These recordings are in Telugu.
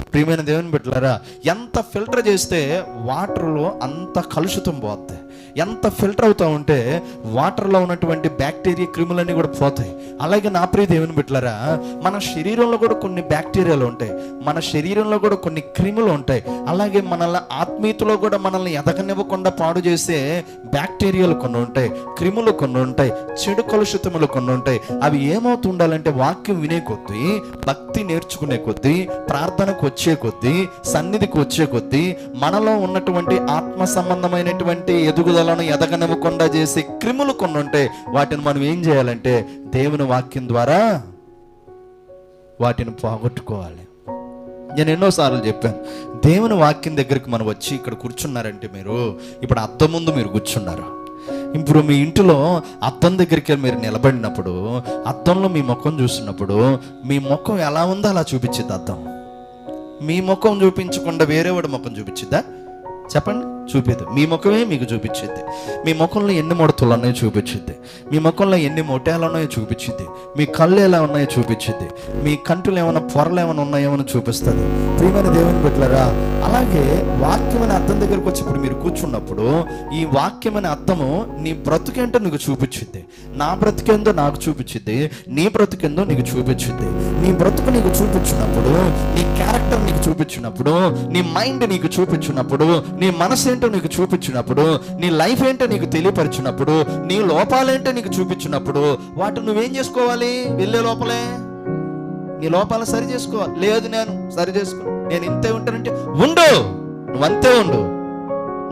ప్రియమైన దేవుని బిడ్డలారా ఎంత ఫిల్టర్ చేస్తే వాటర్లో అంత కలుషితం పోద్ది. ఎంత ఫిల్టర్ అవుతా ఉంటే వాటర్లో ఉన్నటువంటి బ్యాక్టీరియా క్రిములన్నీ కూడా పోతాయి. అలాగే నా ప్రియ దేవుని బిడ్డలారా మన శరీరంలో కూడా కొన్ని బ్యాక్టీరియాలు ఉంటాయి. మన శరీరంలో కూడా కొన్ని క్రిములు ఉంటాయి. అలాగే మనల్ని ఆత్మీయతలో కూడా మనల్ని ఎదగనివ్వకుండా పాడు చేసే బ్యాక్టీరియాలు కొన్ని ఉంటాయి. క్రిములు కొన్ని ఉంటాయి. చెడు కలుషితములు కొన్ని ఉంటాయి. అవి ఏమవుతుండాలంటే వాక్యం వినే కొద్దీ భక్తి నేర్చుకునే కొద్దీ ప్రార్థనకు వచ్చే కొద్దీ సన్నిధికి వచ్చే కొద్దీ మనలో ఉన్నటువంటి ఆత్మ సంబంధమైనటువంటి ఎదుగుదల పట్టుదలను ఎదగనివ్వకుండా చేసే క్రిములు కొన్ని ఉంటే వాటిని మనం ఏం చేయాలంటే దేవుని వాక్యం ద్వారా వాటిని పోగొట్టుకోవాలి. నేను ఎన్నోసార్లు చెప్పాను దేవుని వాక్యం దగ్గరికి మనం వచ్చి ఇక్కడ కూర్చున్నారంటే మీరు ఇప్పుడు అద్దం ముందు మీరు కూర్చున్నారు. ఇప్పుడు మీ ఇంటిలో అద్దం దగ్గరికి మీరు నిలబడినప్పుడు అద్దంలో మీ ముఖం చూసినప్పుడు మీ ముఖం ఎలా ఉందో అలా చూపించింది అద్దం. మీ ముఖం చూపించకుండా వేరేవాడి ముఖం చూపించిద్దా? చెప్పండి. చూపేది. మీ ముఖమే మీకు చూపించింది. మీ ముఖంలో ఎన్ని ముడతలు ఉన్నాయో చూపించింది. మీ ముఖంలో ఎన్ని మొటాలు ఉన్నాయో చూపించింది. మీ కళ్ళు ఎలా ఉన్నాయో చూపించింది. మీ కంటులు ఏమైనా పొరలు ఏమైనా ఉన్నాయో అని చూపిస్తుంది. ప్రియమైన దేవుని బిడ్డలరా అలాగే వాక్యమైన అర్థం దగ్గరకు వచ్చి ఇప్పుడు మీరు కూర్చున్నప్పుడు ఈ వాక్యమైన అర్థము నీ బ్రతుకేంటో నీకు చూపించింది. నా బ్రతికేందో నాకు చూపించిద్ది నీ బ్రతుకేందో నీకు చూపించింది. నీ బ్రతుకు నీకు చూపించినప్పుడు నీ క్యారెక్టర్ నీకు చూపించినప్పుడు నీ మైండ్ నీకు చూపించినప్పుడు నీ మనసు ఏంటో నీకు చూపించినప్పుడు నీ లైఫ్ ఏంటో నీకు తెలియపరిచినప్పుడు నీ లోపాలేంటో నీకు చూపించినప్పుడు వాటిని నువ్వేం చేసుకోవాలి? వెళ్ళే లోపలే. నీ లోపాలు సరి చేసుకోవాలి. లేదు నేను సరి చేసుకో నేను ఇంతే ఉంటానంటే ఉండు. నువ్వు అంతే ఉండు.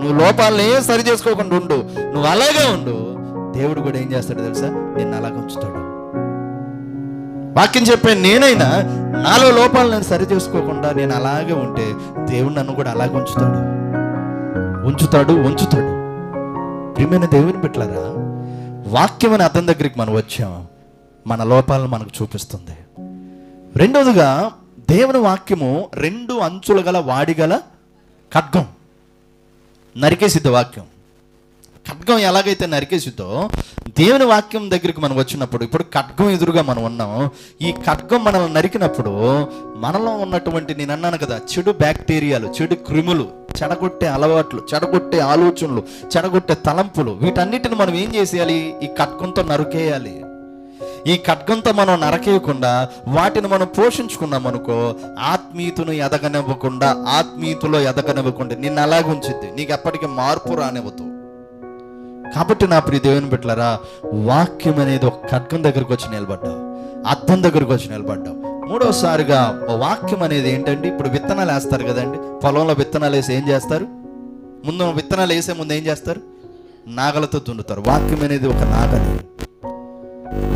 నువ్వు లోపాలను ఏం సరి చేసుకోకుండా ఉండు. నువ్వు అలాగే ఉండు. దేవుడు కూడా ఏం చేస్తాడు తెలుసా? నిన్ను అలాగే ఉంచుతాడు. వాక్యం చెప్పే నేనైనా నాలో లోపాలు నేను సరి చేసుకోకుండా నేను అలాగే ఉంటే దేవుడు నన్ను కూడా అలాగే ఉంచుతాడు. ఉంచుతాడు ఉంచుతాడు. ప్రియమైన దేవుని పెట్టలరా వాక్యం అని అతని దగ్గరికి మనం వచ్చాం. మన లోపాలను మనకు చూపిస్తుంది. రెండవదిగా దేవుని వాక్యము రెండు అంచులు గల వాడిగల ఖడ్గం. నరికేసిద్ద వాక్యం. ఖడ్గం ఎలాగైతే నరికేసిద్దో దేవుని వాక్యం దగ్గరికి మనం వచ్చినప్పుడు ఇప్పుడు ఖడ్గం ఎదురుగా మనం ఉన్నాం. ఈ ఖడ్గం మనల్ని నరికినప్పుడు మనలో ఉన్నటువంటి నేను అన్నాను కదా చెడు బ్యాక్టీరియాలు చెడు క్రిములు చెడగొట్టే అలవాట్లు చెడగొట్టే ఆలోచనలు చెడగొట్టే తలంపులు వీటన్నిటిని మనం ఏం చేసేయాలి? ఈ ఖడ్గంతో నరికేయాలి. ఈ ఖడ్గంతో మనం నరకేయకుండా వాటిని మనం పోషించుకున్నాం అనుకో ఆత్మీయతను ఎదగనివ్వకుండా ఆత్మీయతలో ఎదగనివ్వకుండా నిన్ను అలాగే నీకు ఎప్పటికీ మార్పు రానివ్వదు. కాబట్టి నా ప్రియ దేవుని బిట్లరా వాక్యం అనేది ఒక ఖడ్గం దగ్గరకు వచ్చి నిలబడ్డావు. అర్థం దగ్గరకు వచ్చి నిలబడ్డావు. మూడోసారిగా వాక్యం అనేది ఏంటంటే ఇప్పుడు విత్తనాలు వేస్తారు కదండి. పొలంలో విత్తనాలు వేసి ఏం చేస్తారు? ముందు విత్తనాలు వేసే ముందు ఏం చేస్తారు? నాగలతో దున్నుతారు. వాక్యం అనేది ఒక నాగలి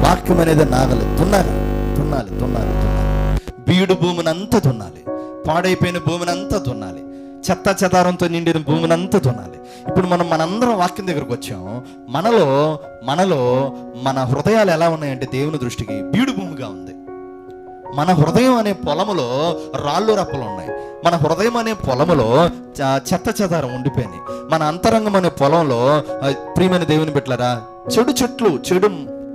వాక్యం అనేది నాగలి. దున్నాలి. దున్నాలి. దున్నాలి. దున్నాలి. బీడు భూమిని అంతా దున్నాలి. పాడైపోయిన భూమిని అంతా దున్నాలి. చెత్త చెదారంతో నిండిన భూమిని అంతా దున్నాలి. ఇప్పుడు మనం మనందరం వాక్యం దగ్గరకు వచ్చాం. మనలో మనలో మన హృదయాలు ఎలా ఉన్నాయంటే దేవుని దృష్టికి బీడు భూమిగా ఉంది. మన హృదయం అనే పొలములో రాళ్ళు రప్పలు ఉన్నాయి. మన హృదయం అనే పొలములో చ- చెత్త చెదారం ఉండిపోయినాయి మన అంతరంగం అనే పొలంలో ప్రియమైన దేవుని బిడ్డలారా చెడు చెట్లు చెడు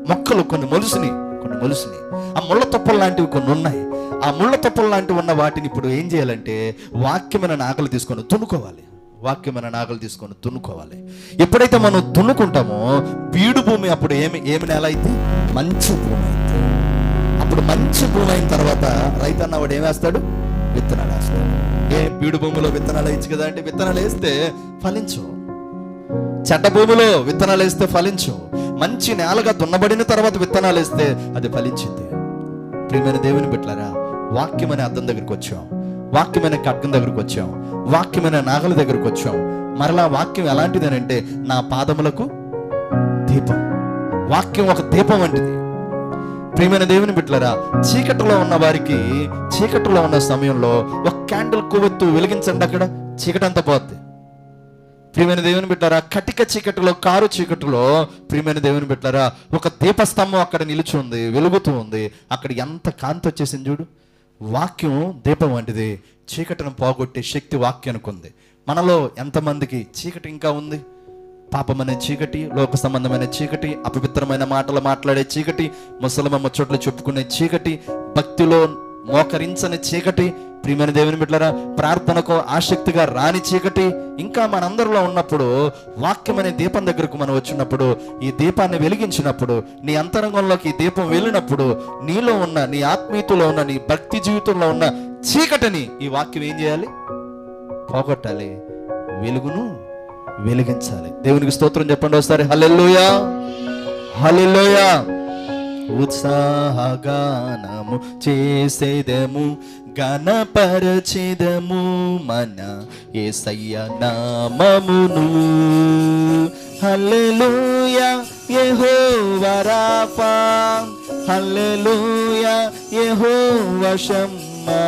మొక్కలు కొన్ని మొలుసుని కొన్ని మొలుసుని. ఆ ముళ్ళ తొప్పలు లాంటివి కొన్ని ఉన్నాయి. ఆ ముళ్ళ తొప్పలు లాంటివి ఉన్న వాటిని ఇప్పుడు ఏం చేయాలంటే వాక్యమైన నాకలు తీసుకొని దున్నుకోవాలి. వాక్యమైన నాగలు తీసుకొని దున్నుకోవాలి. ఎప్పుడైతే మనం దున్నుకుంటామో బీడు భూమి అప్పుడు ఏమి ఏమి నేల అయితే? మంచి భూమి అయితే. అప్పుడు మంచి భూమి అయిన తర్వాత రైతు అన్నవాడు ఏం వేస్తాడు? విత్తనాలు వేస్తాడు. ఏ బీడు భూమిలో విత్తనాలు వేయచ్చు కదా అంటే విత్తనాలు వేస్తే ఫలించు. చెడ్డ భూమిలో విత్తనాలు వేస్తే ఫలించు. మంచి నేలగా దున్నబడిన తర్వాత విత్తనాలు వేస్తే అది ఫలించింది. ప్రియమైన దేవుని బిట్లారా వాక్యం అనే అర్థం దగ్గరికి వచ్చాం. వాక్యమైన ఖడ్గం దగ్గరికి వచ్చాం. వాక్యమైన నాగల దగ్గరకు వచ్చాం. మరలా వాక్యం ఎలాంటిదనంటే నా పాదములకు దీపం. వాక్యం ఒక దీపం వంటిది. ప్రియమైన దేవుని బిట్లరా చీకటిలో ఉన్న వారికి చీకటిలో ఉన్న సమయంలో ఒక క్యాండిల్ కొవ్వొత్తు వెలిగించండి అక్కడ. చీకటి పోద్ది. ప్రియమైన దేవుని బిట్లరా కటిక చీకటిలో కారు చీకటిలో ప్రియమైన దేవుని బిట్లరా ఒక దీపస్తంభం అక్కడ నిలిచి ఉంది వెలుగుతూ ఉంది. అక్కడ ఎంత కాంతి వచ్చేసింది చూడు. వాక్యం దీపం వంటిది. చీకటిని పోగొట్టే శక్తి వాక్యానికి ఉంది మనలో ఎంతమందికి చీకటి ఇంకా ఉంది? పాపమనే చీకటి లోక సంబంధమైన చీకటి అపవిత్రమైన మాటలు మాట్లాడే చీకటి ముసలమ్మ ముచ్చట్లు చెప్పుకునే చీకటి భక్తిలో మోకరించని చీకటి ప్రియమైన దేవుని బిడ్డలారా ప్రార్థనకు ఆసక్తిగా రాని చీకటి ఇంకా మనందరిలో ఉన్నప్పుడు వాక్యం అనే దీపం దగ్గరకు మనం వచ్చినప్పుడు ఈ దీపాన్ని వెలిగించినప్పుడు నీ అంతరంగంలోకి ఈ దీపం వెళ్ళినప్పుడు నీలో ఉన్న నీ ఆత్మీయతలో ఉన్న నీ భక్తి జీవితంలో ఉన్న చీకటిని ఈ వాక్యం ఏం చేయాలి? పోగొట్టాలి. వెలుగును వెలిగించాలి. దేవునికి స్తోత్రం చెప్పండి ఒకసారి. హలెల్లోయా! హల్లెలూయా! ఉత్సాహగానము చేసేదము గణపరచిదము మన ఏసయ్య నామమును. హల్లెలూయ యెహోవా రాఫా హల్లెలూయా యెహోవా షమ్మా.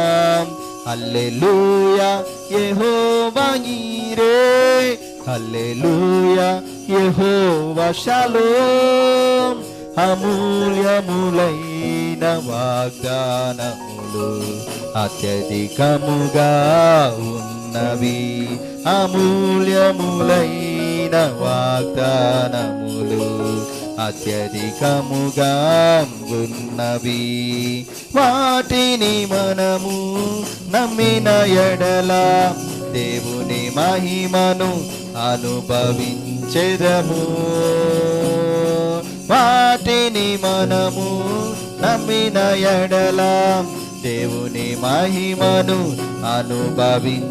హల్లెలూయ యెహోవా ఈరే హల్లెలూయా యెహోవా షాలోమ్ అమూల్యములైన వాగ్దానములు అత్యధికముగా ఉన్నవి. అమూల్యములైన వాగ్దానములు అత్యధికముగా ఉన్నవి. వాటిని మనము నమ్మిన ఎడల దేవుని మహిమను అనుభవించెదము. వాటిని మనము నమ్మిన ఎడల దేవుని మహిమను అనుభవించెదము.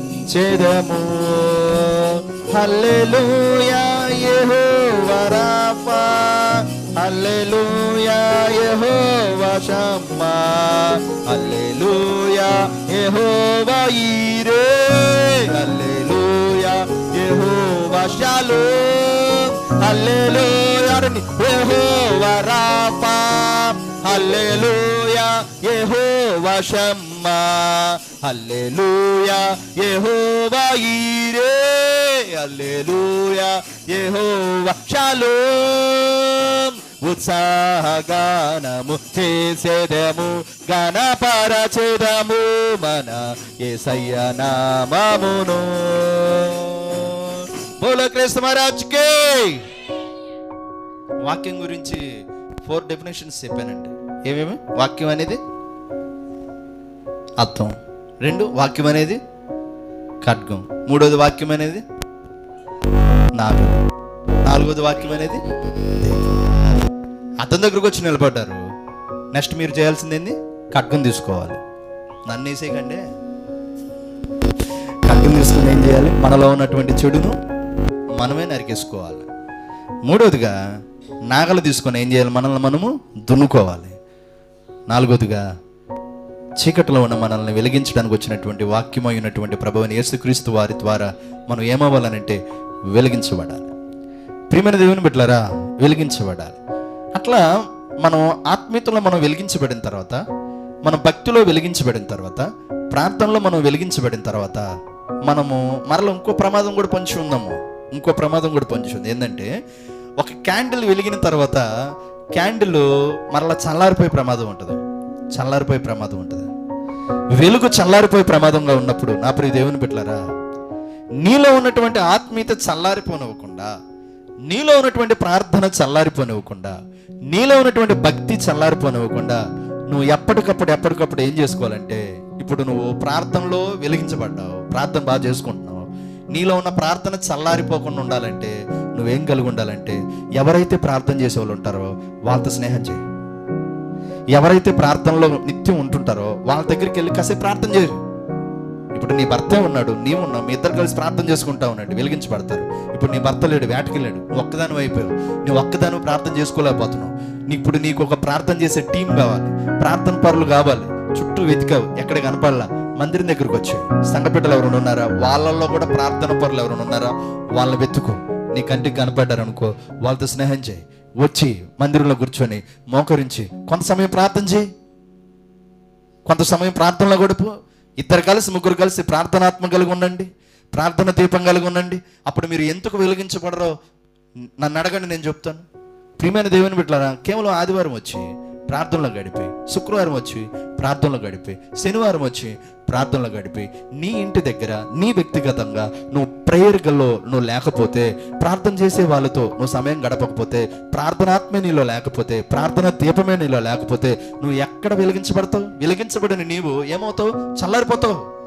హల్లెలూయా యెహోవా రాఫా హల్లెలూయా యెహోవా షమ్మా. హల్లెలూయా యెహోవా ఈరే. హల్లెలూయా. యెహోవా షాలోమ్ హల్లెలూయా అనండి. యెహోవా రాఫా హల్లెలూయా యెహోవా షమ్మా హల్లెలూయా యెహోవా ఈరే హల్లెలూయా యెహోవా షాలోమ్ ఉత్సాహగానము చేసేదము గణపరచెదము మన ఏసయ్య నామమును బోలో క్రీస్తు మహారాజ్కి. వాక్యం గురించి ఫోర్ డెఫినేషన్స్ చెప్పానండి. ఏమేమి? వాక్యం అనేది అర్థం. రెండు వాక్యం అనేది ఖడ్గం. మూడోది వాక్యం అనేది నాగం. నాలుగోది వాక్యం అనేది. అతని దగ్గరకు వచ్చి నిలబడ్డారు. నెక్స్ట్ మీరు చేయాల్సింది ఏంది? ఖడ్గం తీసుకోవాలి. నన్ను వేసేయకండి. ఖడ్గం తీసుకుని ఏం చేయాలి? మనలో ఉన్నటువంటి చెడును మనమే నరికేసుకోవాలి. మూడవదిగా నాగలు తీసుకొని ఏం చేయాలి మనల్ని మనము దున్నుకోవాలి. నాలుగవదిగా చీకటిలో ఉన్న మనల్ని వెలిగించడానికి వచ్చినటువంటి వాక్యమైనటువంటి ప్రభువుని యేసుక్రీస్తు వారి ద్వారా మనం ఏమవ్వాలనంటే వెలిగించబడాలి. ప్రియమైన దేవుని బిడ్డలారా వెలిగించబడాలి. అట్లా మనం ఆత్మీయతలో మనం వెలిగించబడిన తర్వాత మన భక్తిలో వెలిగించబడిన తర్వాత ప్రాంతంలో మనం వెలిగించబడిన తర్వాత మనము మరల ఇంకో ప్రమాదం కూడా పొంచి ఉందాము. ఇంకో ప్రమాదం కూడా పనిచేస్తుంది ఏంటంటే ఒక క్యాండిల్ వెలిగిన తర్వాత క్యాండిల్ మరలా చల్లారిపోయే ప్రమాదం ఉంటుంది. చల్లారిపోయే ప్రమాదం ఉంటుంది. వెలుగు చల్లారిపోయే ప్రమాదంగా ఉన్నప్పుడు నా ప్రియ దేవుని బిడ్డలారా నీలో ఉన్నటువంటి ఆత్మీయత చల్లారిపోనివ్వకుండా నీలో ఉన్నటువంటి ప్రార్థన చల్లారిపోనివ్వకుండా నీలో ఉన్నటువంటి భక్తి చల్లారిపోనివ్వకుండా నువ్వు ఎప్పటికప్పుడు ఎప్పటికప్పుడు ఏం చేసుకోవాలంటే ఇప్పుడు నువ్వు ప్రార్థనలో వెలిగించబడ్డావు ప్రార్థన బాగా చేసుకుంటున్నావు నీలో ఉన్న ప్రార్థన చల్లారిపోకుండా ఉండాలంటే నువ్వేం కలిగి ఉండాలంటే ఎవరైతే ప్రార్థన చేసే వాళ్ళు ఉంటారో వాళ్ళతో స్నేహం చేయి. ఎవరైతే ప్రార్థనలో నిత్యం ఉంటుంటారో వాళ్ళ దగ్గరికి వెళ్ళి కాసేపు ప్రార్థన చేయరు ఇప్పుడు నీ భర్తే ఉన్నాడు నీవు ఉన్నావు మీ ఇద్దరు కలిసి ప్రార్థన చేసుకుంటా ఉన్నాడు వెలిగించబడతారు. ఇప్పుడు నీ భర్త లేడు వేటకెళ్ళాడు నువ్వు ఒక్కదాని అయిపోయావు. నువ్వు ఒక్కదాని ప్రార్థన చేసుకోలేకపోతున్నావు. నీ ఇప్పుడు నీకు ఒక ప్రార్థన చేసే టీం కావాలి ప్రార్థన పరులు కావాలి చుట్టూ వెతికావు ఎక్కడ కనపడలా. మందిరం దగ్గరకు వచ్చి సంఘపెట్టలు ఎవరైనా ఉన్నారా? వాళ్ళల్లో కూడా ప్రార్థన పరులు ఎవరైనా ఉన్నారా? వాళ్ళని వెతుకు. నీ కంటికి కనపడ్డారనుకో వాళ్ళతో స్నేహం చేయి. వచ్చి మందిరంలో కూర్చొని మోకరించి కొంత సమయం ప్రార్థన చేయి. కొంత సమయం ప్రార్థనలో గడుపు ఇద్దరు కలిసి ముగ్గురు కలిసి ప్రార్థనాత్మ కలిగి ఉండండి. ప్రార్థన దీపం కలిగి ఉండండి. అప్పుడు మీరు ఎందుకు వెలిగించబడరో నన్ను అడగండి నేను చెప్తాను. ప్రియమైన దేవుని బిడ్డలారా కేవలం ఆదివారం వచ్చి ప్రార్థనలో గడిపి. శుక్రవారం వచ్చి ప్రార్థనలో గడిపి. శనివారం వచ్చి ప్రార్థనలో గడిపి. నీ ఇంటి దగ్గర నీ వ్యక్తిగతంగా నువ్వు ప్రేయర్గల్లో నువ్వు లేకపోతే ప్రార్థన చేసే వాళ్ళతో నువ్వు సమయం గడపకపోతే ప్రార్థనాత్మే నీలో లేకపోతే ప్రార్థన దీపమే నీలో లేకపోతే నువ్వు ఎక్కడ వెలిగించబడతావు? వెలిగించబడిన నీవు ఏమవుతావు? చల్లారిపోతావు.